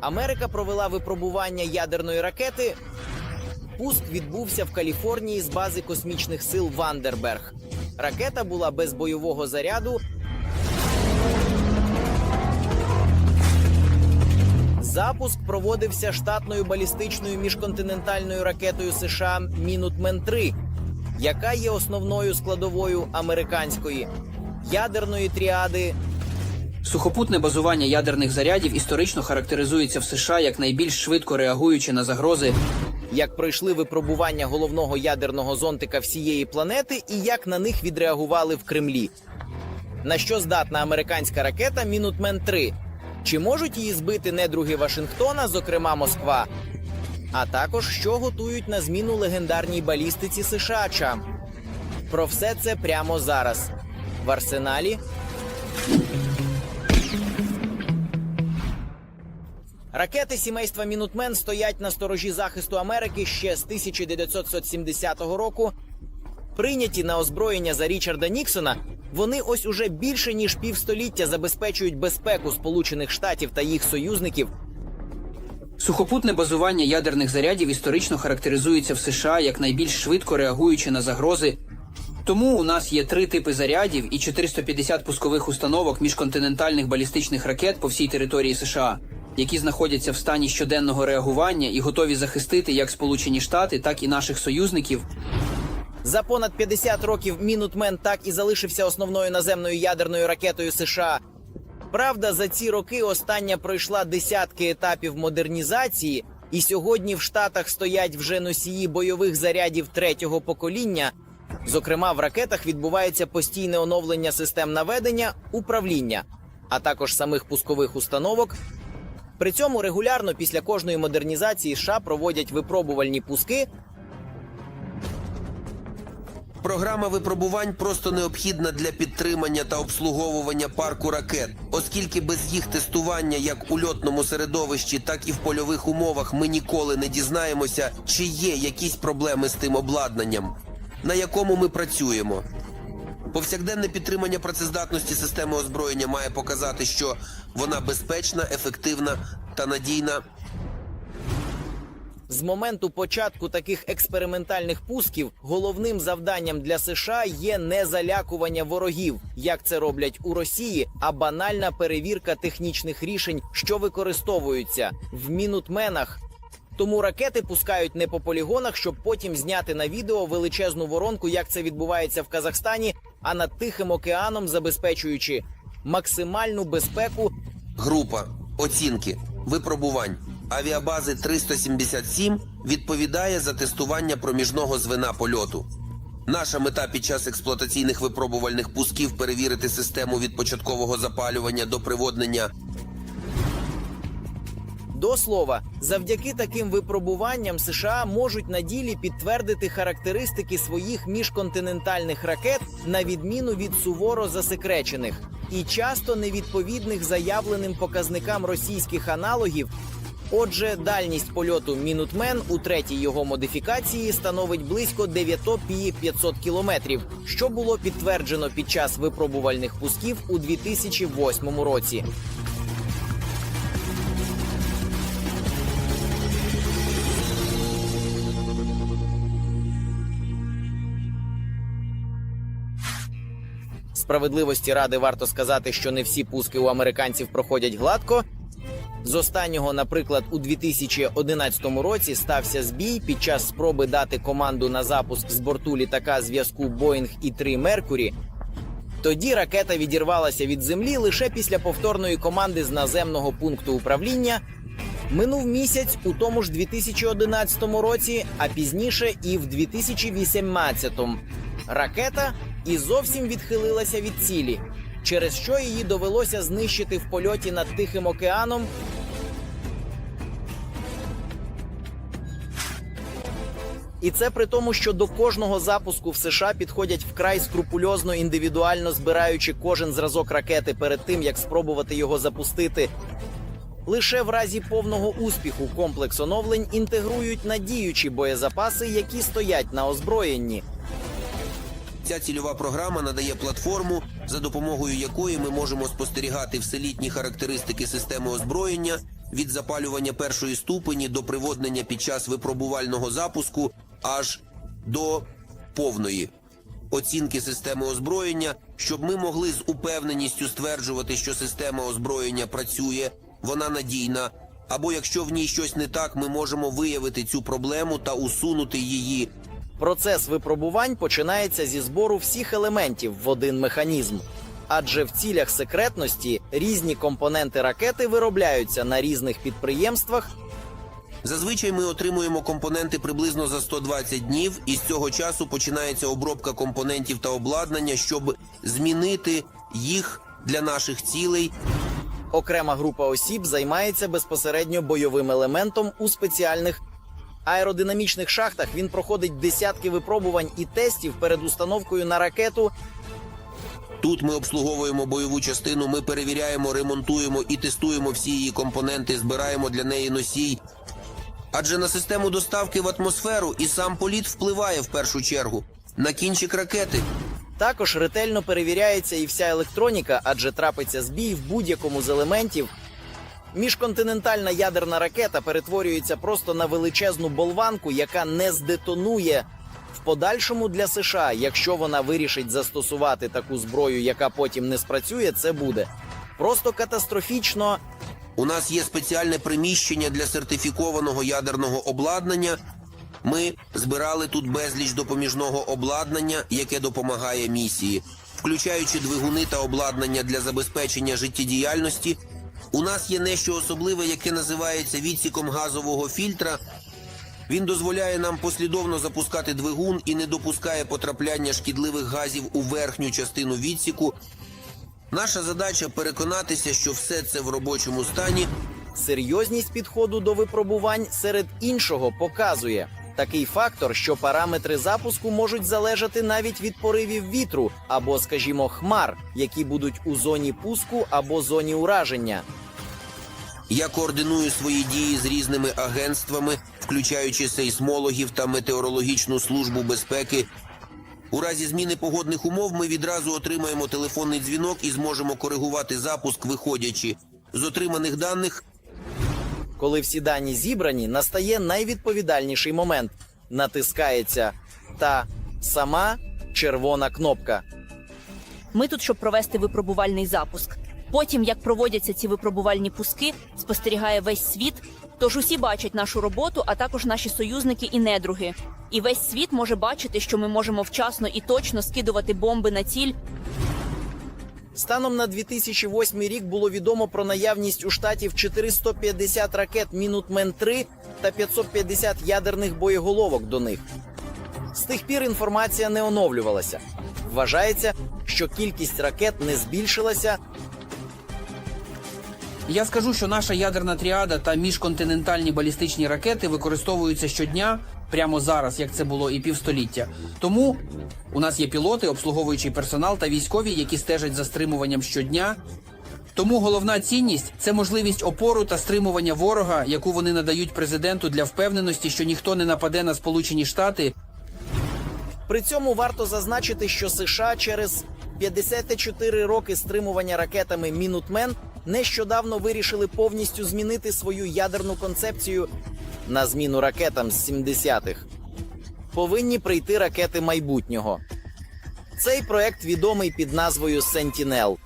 Америка провела випробування ядерної ракети. Пуск відбувся в Каліфорнії з бази космічних сил Вандерберг. Ракета була без бойового заряду. Запуск проводився штатною балістичною міжконтинентальною ракетою США Мінутмен 3 яка є основною складовою американської ядерної тріади Сухопутне базування ядерних зарядів історично характеризується в США як найбільш швидко реагуючи на загрози як пройшли випробування головного ядерного зонтика всієї планети і як на них відреагували в Кремлі. На що здатна американська ракета Мінутмен 3 Чи можуть її збити недруги Вашингтона, зокрема Москва? А також що готують на зміну легендарній балістиці США? Про все це прямо зараз. В арсеналі Ракети сімейства Мінутмен стоять на сторожі захисту Америки ще з 1970 року. Прийняті на озброєння за Річарда Ніксона, вони ось уже більше ніж півстоліття забезпечують безпеку Сполучених Штатів та їх союзників. Сухопутне базування ядерних зарядів історично характеризується в США як найбільш швидко реагуючи на загрози. Тому у нас є три типи зарядів і 450 пускових установок міжконтинентальних балістичних ракет по всій території США, які знаходяться в стані щоденного реагування і готові захистити як Сполучені Штати, так і наших союзників. За понад 50 років Мінутмен так і залишився основною наземною ядерною ракетою США. Правда, за ці роки остання пройшла десятки етапів модернізації, і сьогодні в Штатах стоять вже носії бойових зарядів третього покоління. Зокрема, в ракетах відбувається постійне оновлення систем наведення, управління, а також самих пускових установок. При цьому регулярно після кожної модернізації США проводять випробувальні пуски, Програма випробувань просто необхідна для підтримання та обслуговування парку ракет, оскільки без їх тестування як у льотному середовищі, так і в польових умовах ми ніколи не дізнаємося, чи є якісь проблеми з тим обладнанням, на якому ми працюємо. Повсякденне підтримання працездатності системи озброєння має показати, що вона безпечна, ефективна та надійна З моменту початку таких експериментальних пусків головним завданням для США є не залякування ворогів, як це роблять у Росії, а банальна перевірка технічних рішень, що використовуються в мінутменах. Тому ракети пускають не по полігонах, щоб потім зняти на відео величезну воронку, як це відбувається в Казахстані, а над Тихим океаном забезпечуючи максимальну безпеку. Група. Оцінки. Випробувань. Авіабази 377 відповідає за тестування проміжного звена польоту. Наша мета під час експлуатаційних випробувальних пусків перевірити систему від початкового запалювання до приводнення До слова, завдяки таким випробуванням США можуть на ділі підтвердити характеристики своїх міжконтинентальних ракет на відміну від суворо засекречених і часто невідповідних заявленим показникам російських аналогів. Отже, дальність польоту Мінутмен у третій його модифікації становить близько 9 пі 500 кілометрів, що було підтверджено під час випробувальних пусків у 2008 році. Справедливості ради варто сказати, що не всі пуски у американців проходять гладко. З останнього, наприклад, у 2011 році стався збій під час спроби дати команду на запуск з борту літака зв'язку Boeing і 3 Меркурі. Тоді ракета відірвалася від землі лише після повторної команди з наземного пункту управління. Минув місяць у тому ж 2011 році, а пізніше і в 2018. Ракета і зовсім відхилилася від цілі, через що її довелося знищити в польоті над Тихим океаном. І це при тому, що до кожного запуску в США підходять вкрай скрупульозно індивідуально збираючи кожен зразок ракети перед тим, як спробувати його запустити. Лише в разі повного успіху комплекс оновлень інтегрують надіючі боєзапаси, які стоять на озброєнні. Ця цільова програма надає платформу, за допомогою якої ми можемо спостерігати вселітні характеристики системи озброєння від запалювання першої ступені до приводнення під час випробувального запуску аж до повної оцінки системи озброєння, щоб ми могли з упевненістю стверджувати, що система озброєння працює, вона надійна. Або якщо в ній щось не так, ми можемо виявити цю проблему та усунути її. Процес випробувань починається зі збору всіх елементів в один механізм. Адже в цілях секретності різні компоненти ракети виробляються на різних підприємствах Зазвичай ми отримуємо компоненти приблизно за 120 днів, і з цього часу починається обробка компонентів та обладнання, щоб змінити їх для наших цілей. Окрема група осіб займається безпосередньо бойовим елементом у спеціальних аеродинамічних шахтах. Він проходить десятки випробувань і тестів перед установкою на ракету. Тут ми обслуговуємо бойову частину, ми перевіряємо, ремонтуємо і тестуємо всі її компоненти, збираємо для неї носій. Адже на систему доставки в атмосферу і сам політ впливає в першу чергу на кінчик ракети. Також ретельно перевіряється і вся електроніка, адже трапиться збій в будь-якому з елементів. Міжконтинентальна ядерна ракета перетворюється просто на величезну болванку, яка не здетонує в подальшому для США. Якщо вона вирішить застосувати таку зброю, яка потім не спрацює, це буде просто катастрофічно. У нас є спеціальне приміщення для сертифікованого ядерного обладнання. Ми збирали тут безліч допоміжного обладнання, яке допомагає місії, включаючи двигуни та обладнання для забезпечення життєдіяльності. У нас є дещо особливе, яке називається відсіком газового фільтра. Він дозволяє нам послідовно запускати двигун і не допускає потрапляння шкідливих газів у верхню частину відсіку. Наша задача переконатися, що все це в робочому стані. Серйозність підходу до випробувань серед іншого показує такий фактор, що параметри запуску можуть залежати навіть від поривів вітру або, скажімо, хмар, які будуть у зоні пуску або зоні ураження. Я координую свої дії з різними агентствами, включаючи сейсмологів та метеорологічну службу безпеки. У разі зміни погодних умов ми відразу отримаємо телефонний дзвінок і зможемо коригувати запуск, виходячи з отриманих даних. Коли всі дані зібрані, настає найвідповідальніший момент. Натискається та сама червона кнопка. Ми тут, щоб провести випробувальний запуск. Потім, як проводяться ці випробувальні пуски, спостерігає весь світ. Тож усі бачать нашу роботу, а також наші союзники і недруги. І весь світ може бачити, що ми можемо вчасно і точно скидувати бомби на ціль. Станом на 2008 рік було відомо про наявність у штатів 450 ракет Мінутмен 3 та 550 ядерних боєголовок до них. З тих пір інформація не оновлювалася. Вважається, що кількість ракет не збільшилася, Я скажу, що наша ядерна тріада та міжконтинентальні балістичні ракети використовуються щодня, прямо зараз, як це було і півстоліття. Тому у нас є пілоти, обслуговуючий персонал та військові, які стежать за стримуванням щодня. Тому головна цінність це можливість опору та стримування ворога, яку вони надають президенту для впевненості, що ніхто не нападе на Сполучені Штати При цьому варто зазначити, що США через 54 роки стримування ракетами Мінутмен нещодавно вирішили повністю змінити свою ядерну концепцію на зміну ракетам з 70-х. Повинні прийти ракети майбутнього. Цей проект відомий під назвою Сентінел.